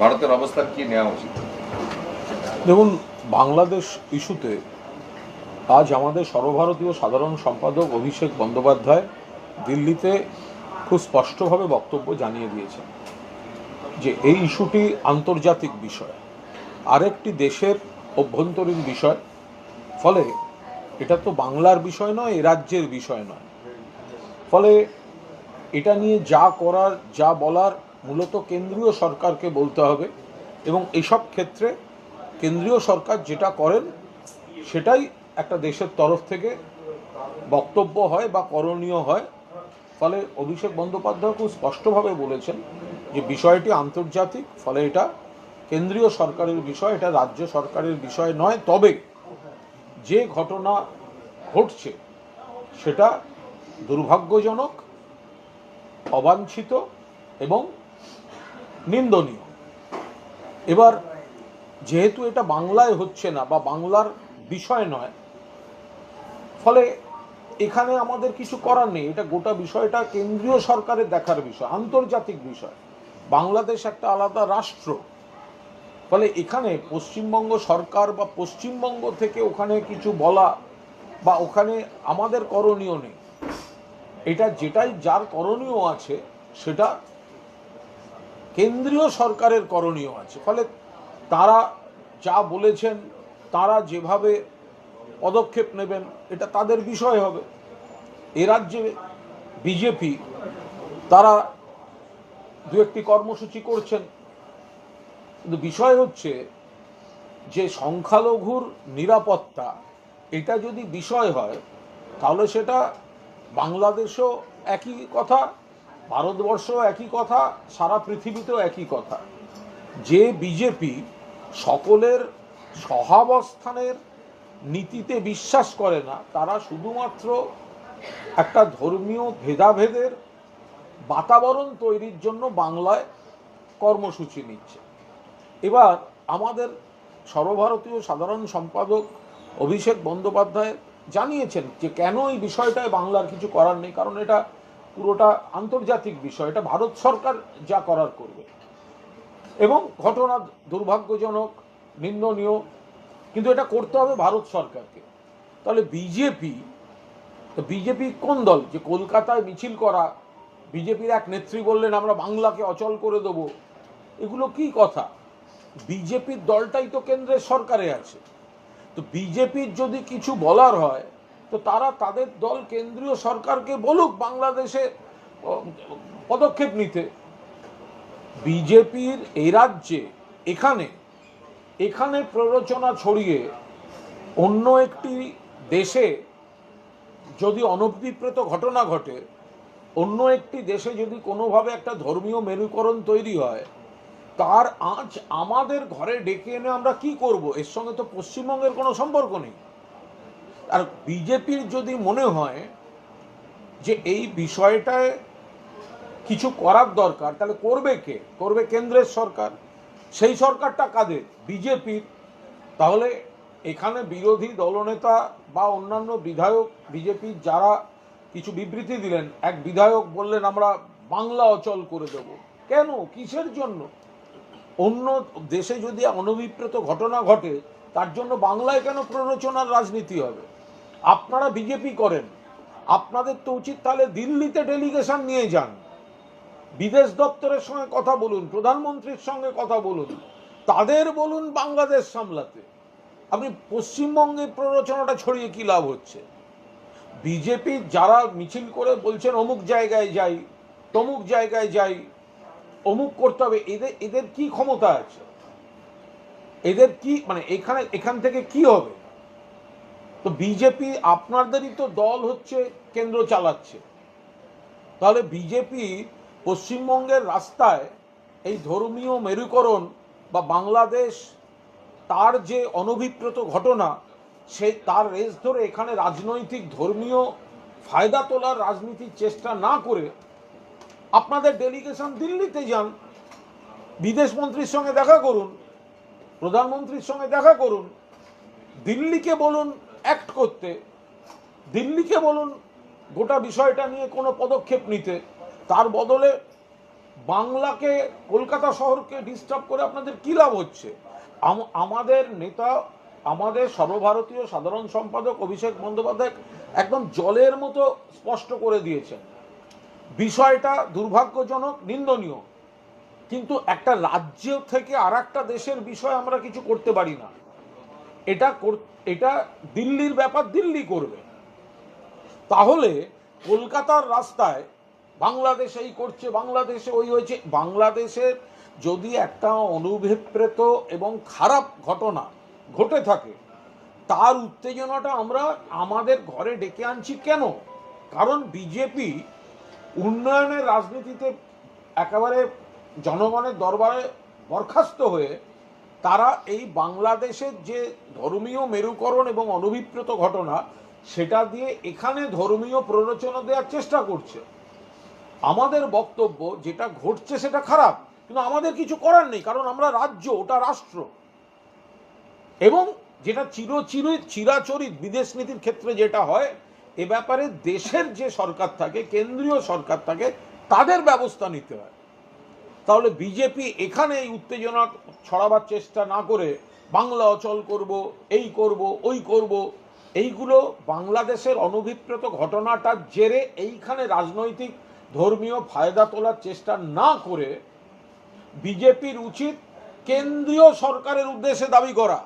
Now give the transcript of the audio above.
ভারতের অবস্থান কি নেওয়া উচিত? দেখুন, বাংলাদেশ ইস্যুতে আজ আমাদের সর্বভারতীয় সাধারণ সম্পাদক অভিষেক বন্দ্যোপাধ্যায় দিল্লিতে খুব স্পষ্টভাবে বক্তব্য জানিয়ে দিয়েছেন যে এই ইস্যুটি আন্তর্জাতিক বিষয়। আরেকটি দেশের অভ্যন্তরীণ বিষয়, ফলে এটা তো বাংলার বিষয় নয়, এ রাজ্যের বিষয় নয়। ফলে এটা নিয়ে যা করার, যা বলার মূলত কেন্দ্রীয় সরকারকে বলতে হবে এবং এসব ক্ষেত্রে কেন্দ্রীয় সরকার যেটা করেন সেটাই একটা দেশের তরফ থেকে বক্তব্য হয় বা করণীয় হয়। ফলে অভিষেক বন্দ্যোপাধ্যায় খুব স্পষ্টভাবে বলেছেন যে বিষয়টি আন্তর্জাতিক, ফলে এটা কেন্দ্রীয় সরকারের বিষয়, এটা রাজ্য সরকারের বিষয় নয়। তবে যে ঘটনা ঘটছে সেটা দুর্ভাগ্যজনক, অবাঞ্ছিত এবং নিন্দনীয়। এবার যেহেতু এটা বাংলায় হচ্ছে না বা বাংলার বিষয় নয়, ফলে এখানে আমাদের কিছু করার নেই। এটা গোটা বিষয়টা কেন্দ্রীয় সরকারের দেখার বিষয়, আন্তর্জাতিক বিষয়। বাংলাদেশ একটা আলাদা রাষ্ট্র। ফলে এখানে পশ্চিমবঙ্গ সরকার বা পশ্চিমবঙ্গ থেকে ওখানে কিছু বলা বা ওখানে আমাদের করণীয় নেই। এটা যেটাই যার করণীয় আছে, সেটা কেন্দ্রীয় সরকারের করণীয় আছে। ফলে তারা যা বলেছেন, তারা যেভাবে পদক্ষেপ নেবেন, এটা তাদের বিষয় হবে। এ রাজ্যে বিজেপি, তারা দু একটি কর্মসূচি করছেন। কিন্তু বিষয় হচ্ছে যে সংখ্যালঘুর নিরাপত্তা, এটা যদি বিষয় হয়, তাহলে সেটা বাংলাদেশও একই কথা। ভারতবর্ষও একই কথা, সারা পৃথিবীতেও একই কথা। যে বিজেপি সকলের সহাবস্থানের নীতিতে বিশ্বাস করে না, তারা শুধুমাত্র একটা ধর্মীয় ভেদাভেদের বাতাবরণ তৈরির জন্য বাংলায় কর্মসূচি নিচ্ছে। এবার আমাদের সর্বভারতীয় সাধারণ সম্পাদক অভিষেক বন্দ্যোপাধ্যায় জানিয়েছেন যে, কেন এই বিষয়টায় বাংলার কিছু করার নেই? কারণ এটা পুরোটা আন্তর্জাতিক বিষয়, এটা ভারত সরকার যা করার করবে। এবং ঘটনা দুর্ভাগ্যজনক, নিন্দনীয়, কিন্তু এটা করতে হবে ভারত সরকারকে। তাহলে বিজেপি, তো বিজেপি কোন দল? যে কলকাতায় মিছিল করা, বিজেপির এক নেত্রী বললেন, আমরা বাংলাকে অচল করে দেবো। এগুলো কি কথা? বিজেপির দলটাই তো কেন্দ্রের সরকারে আছে। তো বিজেপির যদি কিছু বলার হয় তো তারা তাদের দল কেন্দ্রীয় সরকারকে বলুক বাংলাদেশে পদক্ষেপ নিতে। বিজেপির এই রাজ্যে এখানে এখানে প্ররোচনা ছড়িয়ে অন্য একটি দেশে যদি অনভিপ্রেত ঘটনা ঘটে, অন্য একটি দেশে যদি কোনোভাবে একটা ধর্মীয় মেরুকরণ তৈরি হয়, তার আঁচ আমাদের ঘরে ডেকে এনে আমরা কি করব? এর সঙ্গে তো পশ্চিমবঙ্গের কোনো সম্পর্ক নেই। আর বিজেপির যদি মনে হয় যে এই বিষয়টায় কিছু করার দরকার, তাহলে করবে কে? করবে কেন্দ্রের সরকার। সেই সরকারটা কাদের? বিজেপির। তাহলে এখানে বিরোধী দলনেতা বা অন্যান্য বিধায়ক বিজেপির যারা কিছু বিবৃতি দিলেন, এক বিধায়ক বললেন, আমরা বাংলা অচল করে দেব। কেন? কিসের জন্য? অন্য দেশে যদি অনভিপ্রেত ঘটনা ঘটে, তার জন্য বাংলায় কেন প্ররোচনার রাজনীতি হবে? আপনারা বিজেপি করেন। আপনাদের তো উচিত তাহলে দিল্লিতে ডেলিগেশন নিয়ে যান। বিদেশ দপ্তরের সঙ্গে কথা বলুন, প্রধানমন্ত্রীর সঙ্গে কথা বলুন, তাদের বলুন বাংলাদেশ সামলাতে। আপনি পশ্চিমবঙ্গে প্ররোচনাটা ছড়িয়ে কি লাভ হচ্ছে? বিজেপি যারা মিছিল করে বলছেন, অমুক জায়গায় যাই, তমুক জায়গায় যাই, অমুক করতে হবে। এদের এদের কি ক্ষমতা আছে? এদের কি মানে এখানে, এখান থেকে কি হবে? তো বিজেপি আপনাদেরই তো দল হচ্ছে, কেন্দ্র চালাচ্ছে। তাহলে বিজেপি পশ্চিমবঙ্গের রাস্তায় এই ধর্মীয় মেরুকরণ বা বাংলাদেশ, তার যে অনভিপ্রেত ঘটনা, সে তার রেস ধরে এখানে রাজনৈতিক ধর্মীয় ফায়দা তোলার রাজনীতির চেষ্টা না করে আপনাদের ডেলিগেশন দিল্লিতে যান, বিদেশ মন্ত্রীর সঙ্গে দেখা করুন, প্রধানমন্ত্রীর সঙ্গে দেখা করুন, দিল্লিকে বলুন অ্যাক্ট করতে, দিল্লিকে বলুন, গোটা বিষয়টা নিয়ে কোনো পদক্ষেপ নিতে, তার বদলে বাংলাকে, কলকাতা শহরকে ডিস্টার্ব করে আপনাদের কী লাভ হচ্ছে? আমাদের নেতা, আমাদের সর্বভারতীয় সাধারণ সম্পাদক অভিষেক বন্দ্যোপাধ্যায় একদম জলের মতো স্পষ্ট করে দিয়েছেন। বিষয়টা দুর্ভাগ্যজনক, নিন্দনীয়। কিন্তু একটা রাজ্য থেকে আর দেশের বিষয় আমরা কিছু করতে পারি না। এটা এটা দিল্লির ব্যাপার দিল্লি করবে। তাহলে কলকাতার রাস্তায় বাংলাদেশ এই করছে, বাংলাদেশে ওই হয়েছে। বাংলাদেশের যদি একটা অনুভিপ্রেত এবং খারাপ ঘটনা ঘটে থাকে, তার উত্তেজনাটা আমরা আমাদের ঘরে ডেকে আনছি কেন? কারণ বিজেপি উন্নয়নের রাজনীতিতে একেবারে জনগণের দরবারে বরখাস্ত হয়ে তারা এই বাংলাদেশের যে ধর্মীয় মেরুকরণ এবং অনভিপ্রেত ঘটনা, সেটা দিয়ে এখানে ধর্মীয় প্ররোচনা দেওয়ার চেষ্টা করছে। আমাদের বক্তব্য যেটা ঘটছে সেটা খারাপ, কিন্তু আমাদের কিছু করার নেই, কারণ আমরা রাজ্য, ওটা রাষ্ট্র। এবং যেটা চিরচিরিত, চিরাচরিত বিদেশ নীতির ক্ষেত্রে যেটা হয়, এ ব্যাপারে দেশের যে সরকার থাকে, কেন্দ্রীয় সরকার থাকে, তাদের ব্যবস্থা নিতে হয়। তাহলে বিজেপি এখানে এই উত্তেজনা ছড়াবার চেষ্টা না করে বাংলা অচল করব, এই করব, ওই করব। এইগুলো বাংলাদেশের অনভিপ্রেত ঘটনাটার জেরে এইখানে রাজনৈতিক ধর্মীয় ফায়দা তোলার চেষ্টা না করে বিজেপির উচিত কেন্দ্রীয় সরকারের উদ্দেশ্যে দাবি করা।